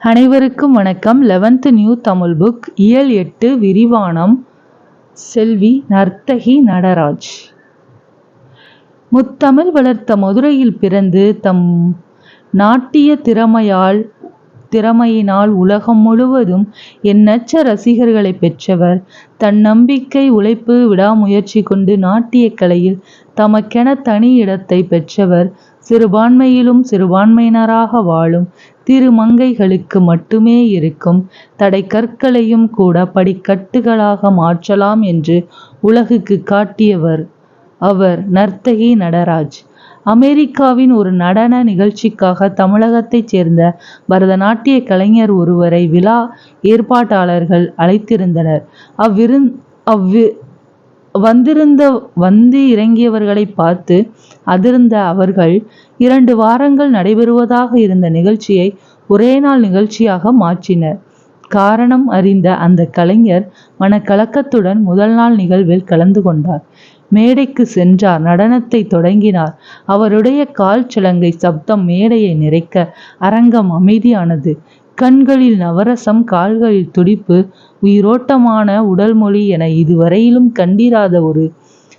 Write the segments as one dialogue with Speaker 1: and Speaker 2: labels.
Speaker 1: அனைவருக்கும் வணக்கம். Eleventh new Tamil book இயல் எட்டு விரிவானம் செல்வி நர்த்தகி நடராஜ். முத்தமிழ் வளர்த்த மதுரையில் பிறந்து தம் நாட்டிய திறமையால் திறமையினால் உலகம் முழுவதும் எண்ணற்ற ரசிகர்களை பெற்றவர். தன் நம்பிக்கை உழைப்பு விடாமுயற்சி கொண்டு நாட்டிய கலையில் தமக்கென தனி இடத்தை பெற்றவர். சிறுபான்மையிலும் சிறுபான்மையினராக வாழும் திருமங்கைகளுக்கு மட்டுமே இருக்கும். தடை கற்களையும் கூட படிக்கட்டுகளாக மாற்றலாம் என்று உலகுக்கு காட்டியவர் அவர் நர்த்தகி நடராஜ். அமெரிக்காவின் ஒரு நடன நிகழ்ச்சிக்காக தமிழகத்தைச் சேர்ந்த பரதநாட்டிய கலைஞர் ஒருவரை விழா ஏற்பாட்டாளர்கள் அழைத்திருந்தனர். அவ்விருந் அவ்வி வந்திருந்த வந்து இறங்கியவர்களை பார்த்து அதிர்ந்த அவர்கள் இரண்டு வாரங்கள் நடைபெறுவதாக இருந்த நிகழ்ச்சியை ஒரே நாள் நிகழ்ச்சியாக மாற்றினர். காரணம் அறிந்த அந்த கலைஞர் மனக்கலக்கத்துடன் முதல் நாள் நிகழ்வில் கலந்து கொண்டார். மேடைக்கு சென்றார் நடனத்தை தொடங்கினார். அவருடைய கால் சிலங்கை சப்தம் மேடையை நிறைக்க அரங்கம் அமைதியானது. கண்களில் நவரசம் கால்களில் துடிப்பு உயிரோட்டமான உடல் மொழி என இதுவரையிலும் கண்டிராத ஒரு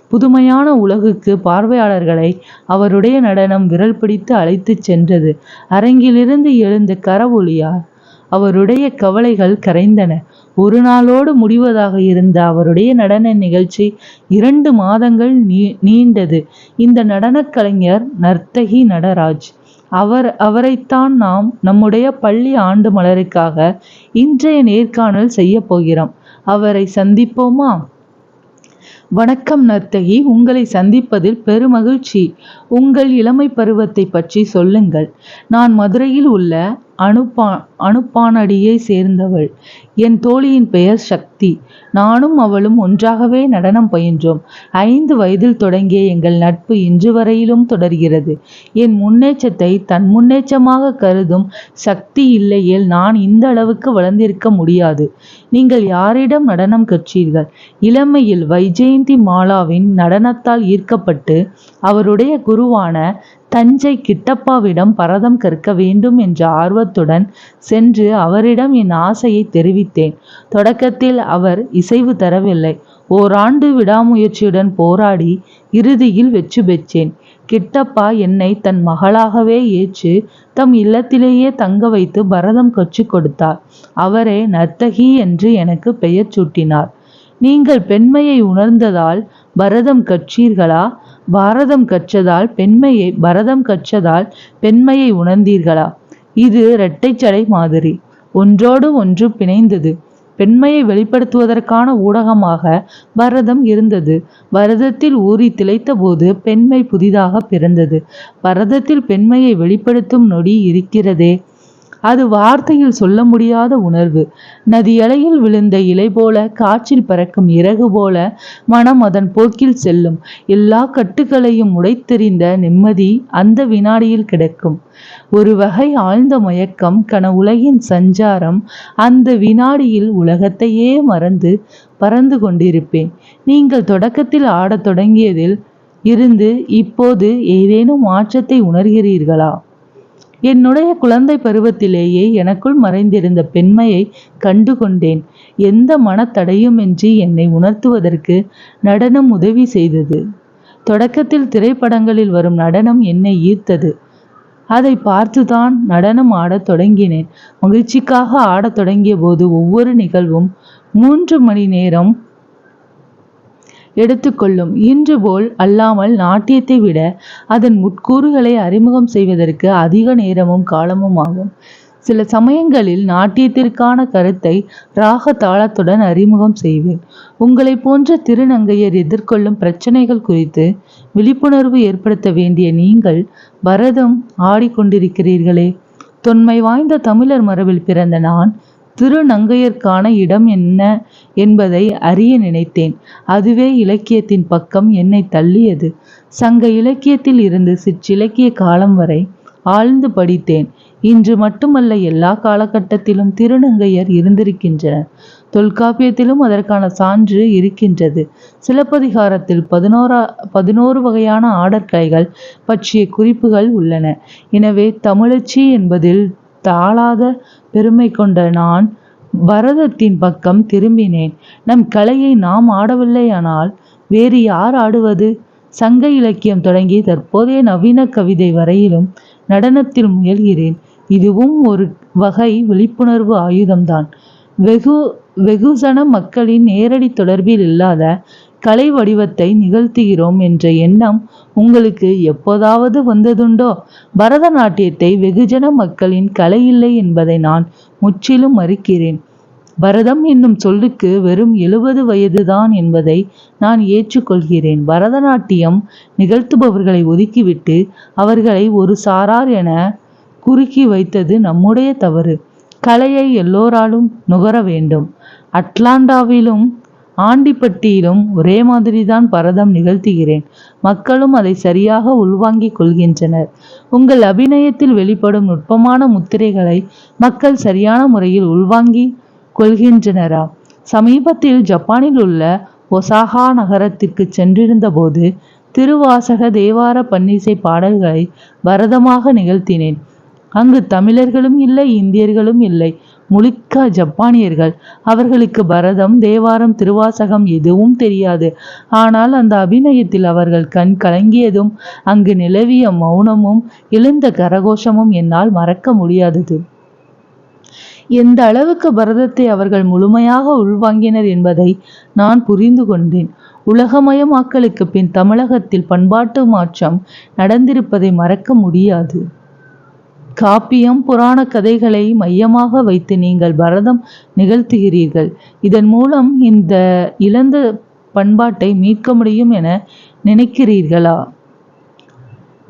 Speaker 1: புதுமையான உலகுக்கு பார்வையாளர்களை அவருடைய நடனம் விரல் பிடித்து அழைத்துச் சென்றது. அரங்கிலிருந்து எழுந்த கரவொழியார் அவருடைய கவலைகள் கரைந்தன. ஒரு நாளோடு முடிவதாக இருந்த அவருடைய நடன நிகழ்ச்சி இரண்டு மாதங்கள் நீ நீண்டது. இந்த நடனக் கலைஞர் நர்த்தகி நடராஜ். அவர் அவரைத்தான் நாம் நம்முடைய பள்ளி ஆண்டு மலருக்காக இன்றைய நேர்காணல் செய்ய போகிறோம். அவரை சந்திப்போமா? வணக்கம் நர்த்தகி உங்களை சந்திப்பதில் பெருமகிழ்ச்சி. உங்கள் இளமை பருவத்தை பற்றி சொல்லுங்கள். நான் மதுரையில் உள்ள அனுப்பா அனுப்பானடியை சேர்ந்தவள். என் தோழியின் பெயர் சக்தி. நானும் அவளும் ஒன்றாகவே நடனம் பயின்றோம். ஐந்து வயதில் தொடங்கிய எங்கள் நட்பு இன்று வரையிலும் தொடர்கிறது. என் முன்னேற்றத்தை தன் முன்னேற்றமாக கருதும் சக்தி இல்லையேல் நான் இந்த அளவுக்கு வளர்ந்திருக்க முடியாது. நீங்கள் யாரிடம் நடனம் கற்றீர்கள்? இளமையில் வைஜெயந்தி மாலாவின் நடனத்தால் ஈர்க்கப்பட்டு அவருடைய குருவான தஞ்சை கிட்டப்பாவிடம் பரதம் கற்க வேண்டும் என்ற ஆர்வத்துடன் சென்று அவரிடம் என் ஆசையை தெரிவித்தேன். தொடக்கத்தில் அவர் இசைவு தரவில்லை. ஓராண்டு விடாமுயற்சியுடன் போராடி இறுதியில் வெற்றி பெற்றேன். கிட்டப்பா என்னை தன் மகளாகவே ஏற்று தம் இல்லத்திலேயே தங்க வைத்து பரதம் கற்றுக் கொடுத்தார். அவரே நர்த்தகி என்று எனக்கு பெயர் சூட்டினார். நீங்கள் பெண்மையை உணர்ந்ததால் பரதம் கற்றீர்களா? பாரதம் கற்றதால் பெண்மையை பரதம் கற்றதால் பெண்மையை உணர்ந்தீர்களா? இது இரட்டைச்சடை மாதிரி. ஒன்றோடு ஒன்று பிணைந்தது. பெண்மையை வெளிப்படுத்துவதற்கான ஊடகமாக பரதம் இருந்தது. பரதத்தில் ஊறி திளைத்த போது பெண்மை புதிதாக பிறந்தது. பரதத்தில் பெண்மையை வெளிப்படுத்தும் நொடி இருக்கிறதே. அது வார்த்தையில் சொல்ல முடியாத உணர்வு. நதியலையில் விழுந்த இலை போல காற்றில் பறக்கும் இறகு போல மனம் அதன் போக்கில் செல்லும். எல்லா கட்டுகளையும் உடைத்தெறிந்த நிம்மதி அந்த வினாடியில் கிடைக்கும். ஒரு வகை ஆழ்ந்த மயக்கம் கன உலகின் சஞ்சாரம் அந்த வினாடியில் உலகத்தையே மறந்து பறந்து கொண்டிருப்பேன். நீங்கள் தொடக்கத்தில் ஆடத் தொடங்கியதில் இருந்து இப்போது ஏதேனும் மாற்றத்தை உணர்கிறீர்களா? என்னுடைய குழந்தை பருவத்திலேயே எனக்குள் மறைந்திருந்த பெண்மையை கண்டு கொண்டேன் எந்த மனத்தடையுமின்றி என்னை உணர்த்துவதற்கு நடனம் உதவி செய்தது. தொடக்கத்தில் திரைப்படங்களில் வரும் நடனம் என்னை ஈர்த்தது. அதை பார்த்துதான் நடனம் ஆடத் தொடங்கினேன். மகிழ்ச்சிக்காக ஆடத் தொடங்கிய போது ஒவ்வொரு நிகழ்வும் மூன்று மணி நேரம் எடுத்துக்கொள்ளும். இன்று போல் அல்லாமல் நாட்டியத்தை விட அதன் உட்கூறுகளை அறிமுகம் செய்வதற்கு அதிக நேரமும் காலமும் ஆகும். சில சமயங்களில் நாட்டியத்திற்கான கருத்தை ராக தாளத்துடன் அறிமுகம் செய்வேன். உங்களை போன்ற திருநங்கையர் எதிர்கொள்ளும் பிரச்சனைகள் குறித்து விழிப்புணர்வு ஏற்படுத்த வேண்டிய நீங்கள் பரதம் ஆடிக்கொண்டிருக்கிறீர்களே. தொன்மை வாய்ந்த தமிழர் மரபில் பிறந்த நான் திருநங்கையர்க்கான இடம் என்ன என்பதை அறிய நினைத்தேன். அதுவே இலக்கியத்தின் பக்கம் என்னை தள்ளியது. சங்க இலக்கியத்தில் இருந்து சிற்றிலக்கிய காலம் வரை ஆழ்ந்து படித்தேன். இன்று மட்டுமல்ல எல்லா காலகட்டத்திலும் திருநங்கையர் இருந்திருக்கின்றனர். தொல்காப்பியத்திலும் அதற்கான சான்று இருக்கின்றது. சிலப்பதிகாரத்தில் பதினோரா பதினோரு வகையான ஆடற்கலைகள் பற்றிய குறிப்புகள் உள்ளன. எனவே தமிழச்சி என்பதில் தாளாத பெருமை கொண்ட நான் பரதத்தின் பக்கம் திரும்பினேன். நம் கலையை நாம் ஆடவில்லையானால் வேறு யார் ஆடுவது? சங்க இலக்கியம் தொடங்கி தற்போதைய நவீன கவிதை வரையிலும் நடனத்தில் முயல்கிறேன். இதுவும் ஒரு வகை விழிப்புணர்வு ஆயுதம்தான். வெகு வெகுசன மக்களின் நேரடி தொடர்பில் இல்லாத கலை வடிவத்தை நிகழ்த்துகிறோம் என்ற எண்ணம் உங்களுக்கு எப்போதாவது வந்ததுண்டோ? பரதநாட்டியத்தை வெகுஜன மக்களின் கலை இல்லை என்பதை நான் முற்றிலும் மறுக்கிறேன். பரதம் என்னும் சொல்லுக்கு வெறும் எழுபது வயதுதான் என்பதை நான் ஏற்றுக்கொள்கிறேன். பரதநாட்டியம் நிகழ்த்துபவர்களை ஒதுக்கிவிட்டு அவர்களை ஒரு சாரார் என குறுக்கி வைத்தது நம்முடைய தவறு. கலையை எல்லோராலும் நுகர வேண்டும். அட்லாண்டாவிலும் ஆண்டிப்பட்டியிலும் ஒரே மாதிரிதான் பரதம் நிகழ்த்துகிறேன். மக்களும் அதை சரியாக உள்வாங்கிக் கொள்கின்றனர். உங்கள் அபிநயத்தில் வெளிப்படும் நுட்பமான முத்திரைகளை மக்கள் சரியான முறையில் உள்வாங்கி கொள்கின்றனரா? சமீபத்தில் ஜப்பானில் உள்ள ஒசாகா நகரத்திற்கு சென்றிருந்தபோது திருவாசக தேவார பன்னிசை பாடல்களை பரதமாக நிகழ்த்தினேன். அங்கு தமிழர்களும் இல்லை இந்தியர்களும் இல்லை. முழுக்க ஜப்பானியர்கள். அவர்களுக்கு பரதம் தேவாரம் திருவாசகம் எதுவும் தெரியாது. ஆனால் அந்த அபிநயத்தில் அவர்கள் கண் கலங்கியதும் அங்கு நிலவிய மௌனமும் எழுந்த கரகோஷமும் என்னால் மறக்க முடியாதது. எந்த அளவுக்கு பரதத்தை அவர்கள் முழுமையாக உள்வாங்கினர் என்பதை நான் புரிந்து கொண்டேன். உலகமயமாக்கலுக்கு பின் தமிழகத்தில் பண்பாட்டு மாற்றம் நடந்திருப்பதை மறக்க முடியாது. காப்பியம் புராண கதைகளை மையமாக வைத்து நீங்கள் பரதம் நிகழ்த்துகிறீர்கள். இதன் மூலம் இந்த இழந்த பண்பாட்டை மீட்க முடியும் என நினைக்கிறீர்களா?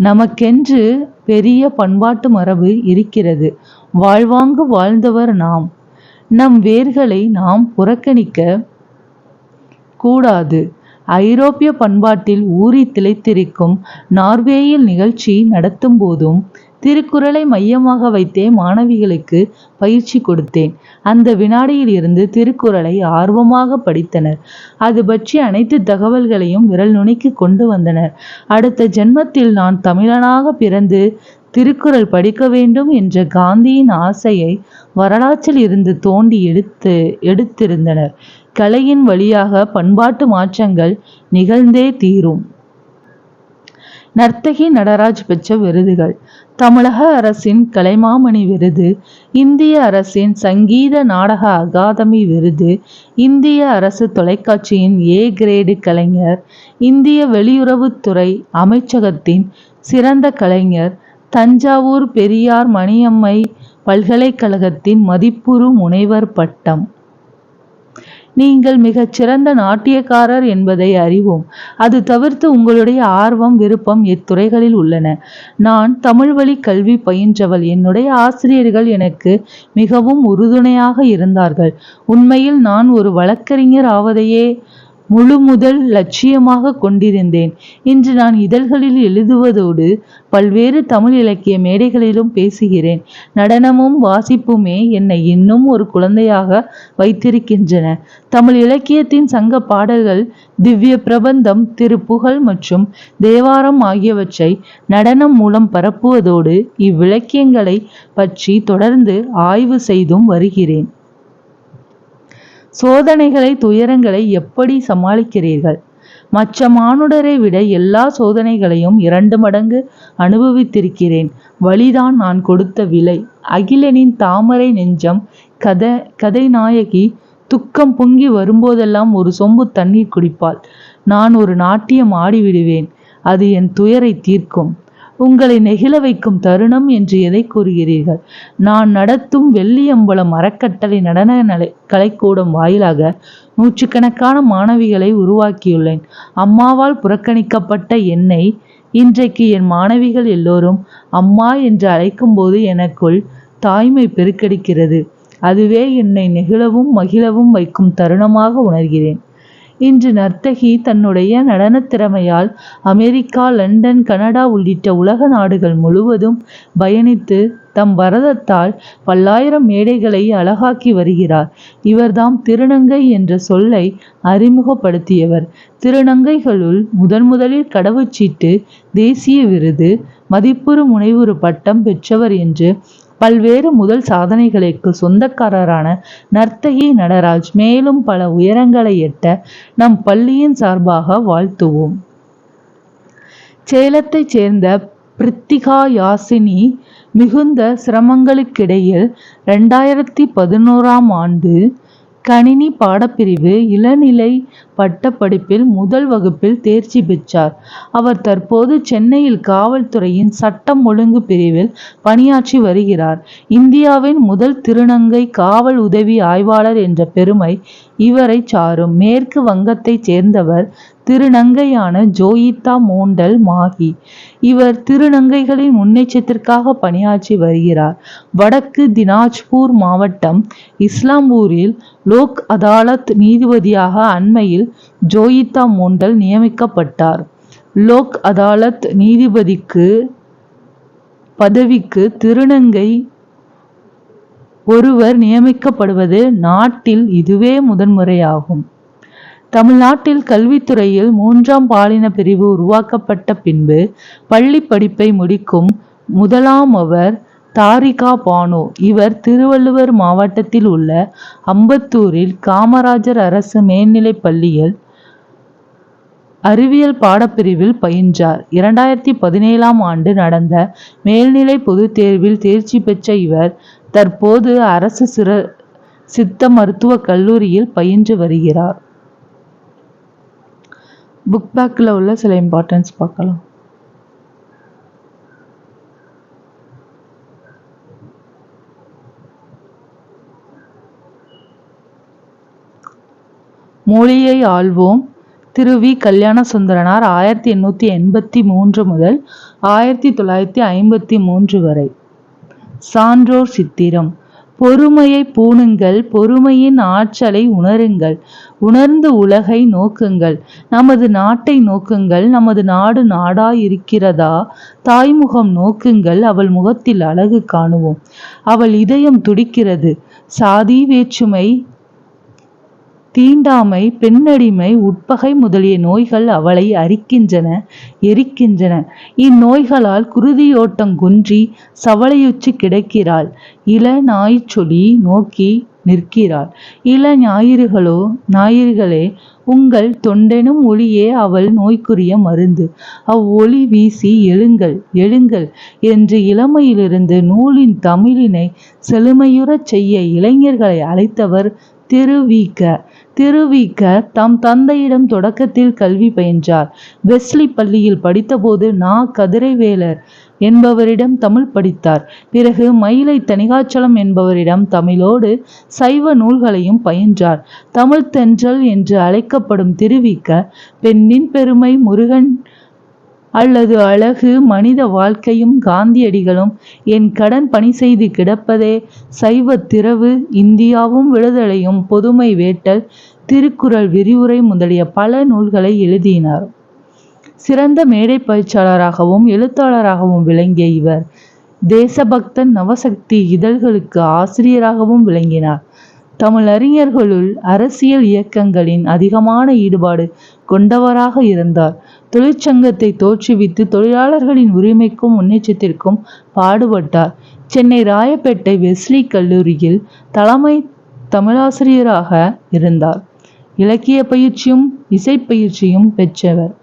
Speaker 1: நமக்கென்று பெரிய பண்பாட்டு மரபு இருக்கிறது. வாழ்வாங்கு வாழ்ந்தவர் நாம். நம் வேர்களை நாம் புறக்கணிக்க கூடாது. ஐரோப்பிய பண்பாட்டில் ஊறி திளைத்திருக்கும் நார்வேயில் நிகழ்ச்சி நடத்தும் போதும் திருக்குறளை மையமாக வைத்தே மாணவிகளுக்கு பயிற்சி கொடுத்தேன். அந்த வினாடியில் இருந்து திருக்குறளை ஆர்வமாக படித்தனர். அது பற்றி அனைத்து தகவல்களையும் விரல் நுனிக்கு கொண்டு வந்தனர். அடுத்த ஜென்மத்தில் நான் தமிழனாக பிறந்து திருக்குறள் படிக்க வேண்டும் என்ற காந்தியின் ஆசையை வரலாற்றில் இருந்து தோண்டி எடுத்து எடுத்திருந்தனர். கலையின் வழியாக பண்பாட்டு மாற்றங்கள் நிகழ்ந்தே தீரும். நர்த்தகி நடராஜ் பெற்ற விருதுகள். தமிழக அரசின் கலைமாமணி விருது இந்திய அரசின் சங்கீத நாடக அகாதமி விருது இந்திய அரசு தொலைக்காட்சியின் ஏ கிரேடு கலைஞர் இந்திய வெளியுறவுத்துறை அமைச்சகத்தின் சிறந்த கலைஞர் தஞ்சாவூர் பெரியார் மணியம்மை பல்கலைக்கழகத்தின் மதிப்புறு முனைவர் பட்டம். நீங்கள் மிகச் சிறந்த நாட்டியக்காரர் என்பதை அறிவோம். அது தவிர்த்து உங்களுடைய ஆர்வம் விருப்பம் இத்துறைகளில் உள்ளன. நான் தமிழ் வழி கல்வி பயின்றவள். என்னுடைய ஆசிரியர்கள் எனக்கு மிகவும் உறுதுணையாக இருந்தார்கள். உண்மையில் நான் ஒரு வழக்கறிஞர் ஆவதையே முழு முதல் லட்சியமாக கொண்டிருந்தேன். இன்று நான் இதழ்களில் எழுதுவதோடு பல்வேறு தமிழ் இலக்கிய மேடைகளிலும் பேசுகிறேன். நடனமும் வாசிப்புமே என்னை இன்னும் ஒரு குழந்தையாக வைத்திருக்கின்றன. தமிழ் இலக்கியத்தின் சங்க பாடல்கள் திவ்ய பிரபந்தம் திருப்புகழ் மற்றும் தேவாரம் ஆகியவற்றை நடனம் மூலம் பரப்புவதோடு இவ்விலக்கியங்களை பற்றி தொடர்ந்து ஆய்வு செய்தும் வருகிறேன். சோதனைகளை துயரங்களை எப்படி சமாளிக்கிறீர்கள்? மற்ற மானுடரை விட எல்லா சோதனைகளையும் இரண்டு மடங்கு அனுபவித்திருக்கிறேன். வழிதான் நான் கொடுத்த விலை. அகிலனின் தாமரை நெஞ்சம் கதை நாயகி துக்கம் பொங்கி வரும்போதெல்லாம் ஒரு சொம்பு தண்ணீர் குடிப்பாள். நான் ஒரு நாட்டியம் ஆடிவிடுவேன். அது என் துயரை தீர்க்கும். உங்களை நெகிழ வைக்கும் தருணம் என்று எதை கூறுகிறீர்கள்? நான் நடத்தும் வெள்ளியம்பலம் அறக்கட்டளை நடன நலை கலைக்கூடம் வாயிலாக நூற்றுக்கணக்கான மாணவிகளை உருவாக்கியுள்ளேன். அம்மாவால் புறக்கணிக்கப்பட்ட என்னை இன்றைக்கு என் மாணவிகள் எல்லோரும் அம்மா என்று அழைக்கும்போது எனக்குள் தாய்மை பெருக்கெடுக்கிறது. அதுவே என்னை நெகிழவும் மகிழவும் வைக்கும் தருணமாக உணர்கிறேன். இன்று நர்த்தகி தன்னுடைய நடனத் திறமையால் அமெரிக்கா லண்டன் கனடா உள்ளிட்ட உலக நாடுகள் முழுவதும் பயணித்து தம் பரதத்தால் பல்லாயிரம் மேடைகளை அழகாக்கி வருகிறார். இவர்தாம் திருநங்கை என்ற சொல்லை அறிமுகப்படுத்தியவர். திருநங்கைகளுள் முதன் முதலில் கடவுச்சீட்டு தேசிய விருது மதிப்புறு முனைவுறு பட்டம் பெற்றவர் என்று பல்வேறு முதல் சாதனைகளுக்கு சொந்தக்காரரான நர்த்தகி நடராஜ் மேலும் பல உயரங்களை எட்ட நம் பள்ளியின் சார்பாக வாழ்த்துவோம். சேலத்தைச் சேர்ந்த பிரித்திகா யாசினி மிகுந்த சிரமங்களுக்கிடையில் ரெண்டாயிரத்தி பதினோராம் ஆண்டு கணினி பாடப்பிரிவு இளநிலை பட்டப்படிப்பில் முதல் வகுப்பில் தேர்ச்சி பெற்றார். அவர் தற்போது சென்னையில் காவல்துறையின் சட்டம் ஒழுங்கு பிரிவில் பணியாற்றி வருகிறார். இந்தியாவின் முதல் திருநங்கை காவல் உதவி ஆய்வாளர் என்ற பெருமை இவரை சாரும். மேற்கு வங்கத்தைச் சேர்ந்தவர் திருநங்கையான ஜோயிதா மோண்டல் மாகி. இவர் திருநங்கைகளின் முன்னேற்றத்திற்காக பணியாற்றி வருகிறார். வடக்கு தினாஜ்பூர் மாவட்டம் இஸ்லாம்பூரில் லோக் அதாலத் நீதிபதியாக அண்மையில் ஜோயிதா மோண்டல் நியமிக்கப்பட்டார். லோக் அதாலத் நீதிபதிக்கு பதவிக்கு திருநங்கை ஒருவர் நியமிக்கப்படுவது நாட்டில் இதுவே முதன்முறையாகும். தமிழ்நாட்டில் கல்வித்துறையில் மூன்றாம் பாலின பிரிவு உருவாக்கப்பட்ட பின்பு பள்ளி படிப்பை முடிக்கும் முதலாம் அவர் தாரிகா பானோ. இவர் திருவள்ளுவர் மாவட்டத்தில் உள்ள அம்பத்தூரில் காமராஜர் அரசு மேல்நிலைப் பள்ளியில் அறிவியல் பாடப்பிரிவில் பயின்றார். இரண்டாயிரத்தி பதினேழாம் ஆண்டு நடந்த மேல்நிலை பொதுத் தேர்வில் தேர்ச்சி பெற்ற இவர் தற்போது அரசு சிற சித்த மருத்துவக் கல்லூரியில் பயின்று வருகிறார். புக் பேக்கில் உள்ள சில இம்பார்ட்டன்ஸ் பார்க்கலாம். மொழியை ஆள்வோம். திரு. வி. கல்யாண சுந்தரனார் ஆயிரத்தி எண்ணூற்றி எண்பத்தி மூன்று முதல் ஆயிரத்தி தொள்ளாயிரத்தி ஐம்பத்தி மூன்று வரை. சான்றோர் சித்திரம். பொறுமையை பூணுங்கள் பொறுமையின் ஆற்றலை உணருங்கள். உணர்ந்து உலகை நோக்குங்கள். நமது நாட்டை நோக்குங்கள். நமது நாடு நாடாயிருக்கிறதா? தாய்முகம் நோக்குங்கள். அவள் முகத்தில் அழகு காணுவோம். அவள் இதயம் துடிக்கிறது. சாதி வேற்றுமை தீண்டாமை பெண்ணடிமை உட்பகை முதலிய நோய்கள் அவளை அரிக்கின்றன எரிக்கின்றன. இந்நோய்களால் குருதியோட்டம் குன்றி சவலையுற்று கிடக்கிறாள். இள நாய்ச்சொலி நோக்கி நிற்கிறாள். இள ஞாயிறுகளோ ஞாயிறுகளே உங்கள் தொண்டெனும் ஒளியே அவள் நோய்க்குரிய மருந்து. அவ்வொளி வீசி எழுங்கள் எழுங்கள் என்று இளமையிலிருந்து நூலின் தமிழினை செழுமையுறச் செய்ய இளைஞர்களை அழைத்தவர் திருவிக திருவிக்க தம் தந்தையிடம் தொடக்கத்தில் கல்வி பயின்றார். வெஸ்லி பள்ளியில் படித்தபோது நா. கதிரைவேலர் என்பவரிடம் தமிழ் படித்தார். பிறகு மயிலை தணிகாச்சலம் என்பவரிடம் தமிழோடு சைவ நூல்களையும் பயின்றார். தமிழ் தென்றல் என்று அழைக்கப்படும் திருவிக்க பெண்ணின் பெருமை முருகன் அல்லது அழகு மனித வாழ்க்கையும் காந்தியடிகளும் என் கடன் பணி செய்து கிடப்பதே சைவ திறவு இந்தியாவும் விடுதலையும் பொதுமை வேட்டல் திருக்குறள் விரிவுரை முதலிய பல நூல்களை எழுதினார். சிறந்த மேடை பயிற்சியாளராகவும் எழுத்தாளராகவும் விளங்கிய இவர் தேசபக்தன் நவசக்தி இதழ்களுக்கு ஆசிரியராகவும் விளங்கினார். தமிழறிஞர்களுள் அரசியல் இயக்கங்களின் அதிகமான ஈடுபாடு கொண்டவராக இருந்தார். தொழிற்சங்கத்தை தோற்றுவித்து தொழிலாளர்களின் உரிமைக்கும் முன்னேற்றத்திற்கும் பாடுபட்டார். சென்னை ராயப்பேட்டை வெஸ்லி கல்லூரியில் தலைமை தமிழாசிரியராக இருந்தார். இலக்கிய பயிற்சியும் இசைப்பயிற்சியும் பெற்றவர்.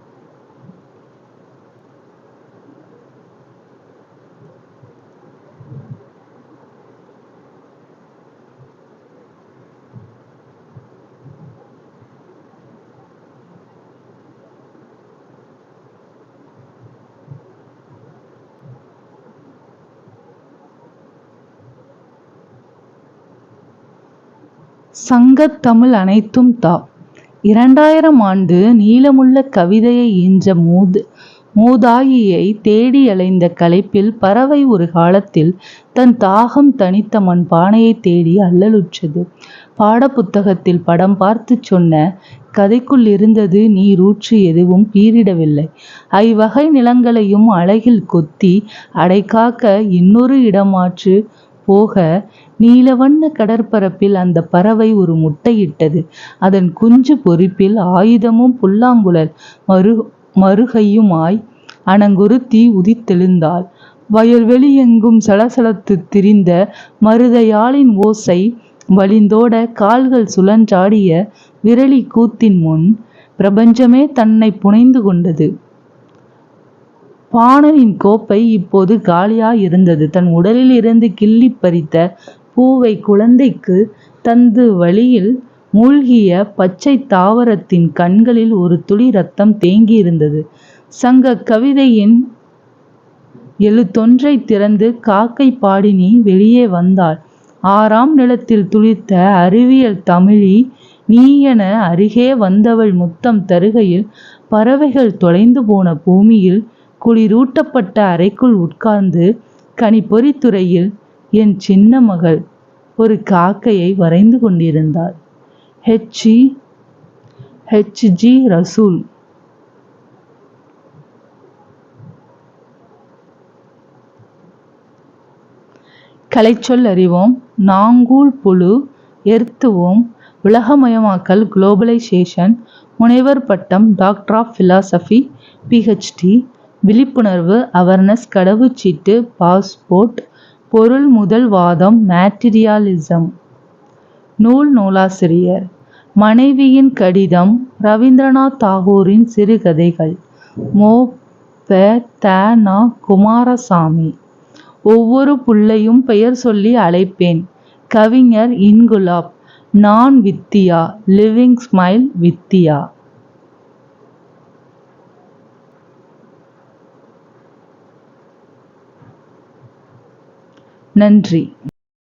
Speaker 1: சங்கத்தமிழ் அனைத்தும் தா. இரண்டாயிரம் ஆண்டு நீளமுள்ள கவிதையை ஈன்ற மூது மூதாயியை தேடி அலைந்த களைப்பில் பறவை ஒரு காலத்தில் தன் தாகம் தனித்த மண் பானையை தேடி அல்லலுற்றது. பாடப்புத்தகத்தில் படம் பார்த்து சொன்ன கதைக்குள் இருந்தது நீரூற்று எதுவும் பீரிடவில்லை ஐவகை நிலங்களையும் அழகில் கொத்தி அடைக்காக்க இன்னொரு இடமாற்று போக நீலவண்ண கடற்பரப்பில் அந்த பறவை ஒரு முட்டையிட்டது அதன் குஞ்சு பொறிப்பில் ஆயுதமும் புல்லாங்குழல் மரு மறுகையுமாய் அணங்குருத்தி உதித்தெழுந்தாள் வயல்வெளி எங்கும் திரிந்த மருதையாளின் ஓசை வழிந்தோட கால்கள் சுழன்றாடிய விரலிக் கூத்தின் முன் பிரபஞ்சமே தன்னை புனைந்து கொண்டது. பாணனின் கோப்பை இப்போது காலியாயிருந்தது. தன் உடலிலிருந்து கிள்ளிப் பறித்த பூவை குழந்தைக்கு தந்து வழியில் மூழ்கிய பச்சை தாவரத்தின் கண்களில் ஒரு துளி ரத்தம் தேங்கியிருந்தது. சங்க கவிதையின் எழுத்தொன்றை திறந்து காக்கை பாடினி வெளியே வந்தாள். ஆறாம் நிலத்தில் துளித்த அறிவியல் தமிழி நீயென அருகே வந்தவள் முத்தம் தருகையில் பறவைகள் தொலைந்து போன பூமியில் குளிரூட்டப்பட்ட அறைக்குள் உட்கார்ந்து கணிப்பொறித்துறையில் என் சின்ன மகள் ஒரு காக்கையை வரைந்து கொண்டிருந்தாள். ஹெச்ஜி ரசூல். கலைச்சொல் அறிவோம். நாங்கூல் புழு எர்த்துவோம். உலகமயமாக்கல் குளோபலைசேஷன். முனைவர் பட்டம் டாக்டர் ஆஃப் ஃபிலாசபி பிஹெச்டி விழிப்புணர்வு அவர்னஸ் கடவுச்சீட்டு பாஸ்போர்ட் பொருள் முதல் வாதம் மேட்டிரியாலிசம் நூல் நூலாசிரியர் மனைவியின் கடிதம் ரவீந்திரநாத் தாகூரின் சிறுகதைகள் மோ. ப. த. நா. குமாரசாமி ஒவ்வொரு புள்ளையும் பெயர் சொல்லி அழைப்பேன் கவிஞர் இன்குலாப் நான் வித்தியா லிவிங் ஸ்மைல் வித்தியா. நன்றி.